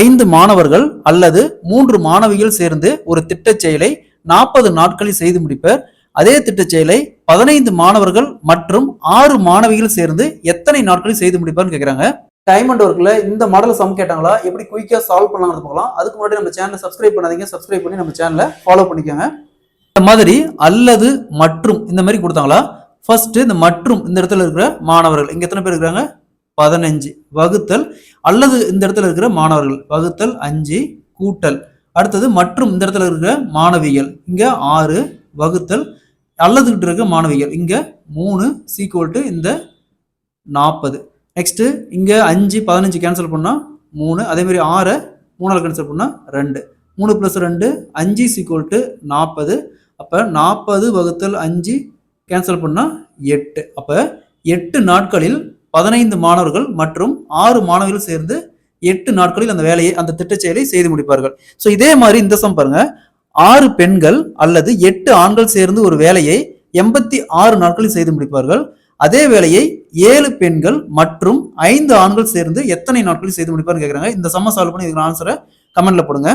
ஐந்து மாணவர்கள் அல்லது மூன்று மாணவிகள் சேர்ந்து ஒரு திட்டச் செயலை நாற்பது நாட்களில் செய்து முடிப்பர். அதே திட்டச் செயலை பதினைந்து மாணவர்கள் மற்றும் ஆறு மாணவிகள் சேர்ந்து எத்தனை நாட்களில் செய்து முடிப்பார்னு கேட்குறாங்க டைம் அண்ட் ஒர்க்கில் இந்த மாடல் சம் கேட்டாங்களா? எப்படி குயிக்காக சால்வ் பண்ணலாம்னு போகலாம் அதுக்கு முன்னாடி நம்ம சேனலை சப்ஸ்கிரைப் பண்ணாதீங்க. சப்ஸ்கிரைப் பண்ணி நம்ம சேனலை ஃபாலோ பண்ணிக்கோங்க. இந்த மாதிரி அல்லது மற்றும் இந்த மாதிரி கொடுத்தாங்களா? ஃபர்ஸ்ட் இந்த மற்றும் இந்த இடத்துல இருக்கிற மாணவர்கள். இங்க எத்தனை பேர் இருக்கிறாங்க? பதினஞ்சு வகுத்தல் அல்லது இந்த இடத்துல இருக்கிற மாணவர்கள். வகுத்தல் அஞ்சு கூட்டல். அடுத்தது மற்றும் இந்த இடத்துல இருக்கிற மாணவிகள். இங்கே ஆறு வகுத்தல் அல்லது கிட்ட இருக்க மாணவிகள். இங்கே மூணு சீக்குவல் டு இந்த நாற்பது நெக்ஸ்ட்டு இங்கே அஞ்சு பதினஞ்சு கேன்சல் பண்ணால் மூணு. அதேமாதிரி ஆறை மூணால் கேன்சல் பண்ணால் ரெண்டு. மூணு ப்ளஸ் ரெண்டு அஞ்சு சீக்குவல் டு நாற்பது அப்போ நாற்பது வகுத்தல் அஞ்சு கேன்சல் பண்ணால் எட்டு. அப்போ எட்டு நாட்களில் பதினைந்து மாணவர்கள் மற்றும் ஆறு மாணவர்கள் சேர்ந்து எட்டு நாட்களில் அந்த வேலையை அந்த திட்ட செயலை செய்து முடிப்பார்கள். ஸோ இதே மாதிரி இந்த சம் பாருங்க. ஆறு பெண்கள் அல்லது எட்டு ஆண்கள் சேர்ந்து ஒரு வேலையை எண்பத்தி ஆறு நாட்களில் செய்து முடிப்பார்கள். அதே வேலையை ஏழு பெண்கள் மற்றும் ஐந்து ஆண்கள் சேர்ந்து எத்தனை நாட்களில் செய்து முடிப்பார்னு கேட்குறாங்க இந்த சம்ம சால்வ் பண்ணி இதுக்கு ஆன்சரை கமெண்ட்ல போடுங்க.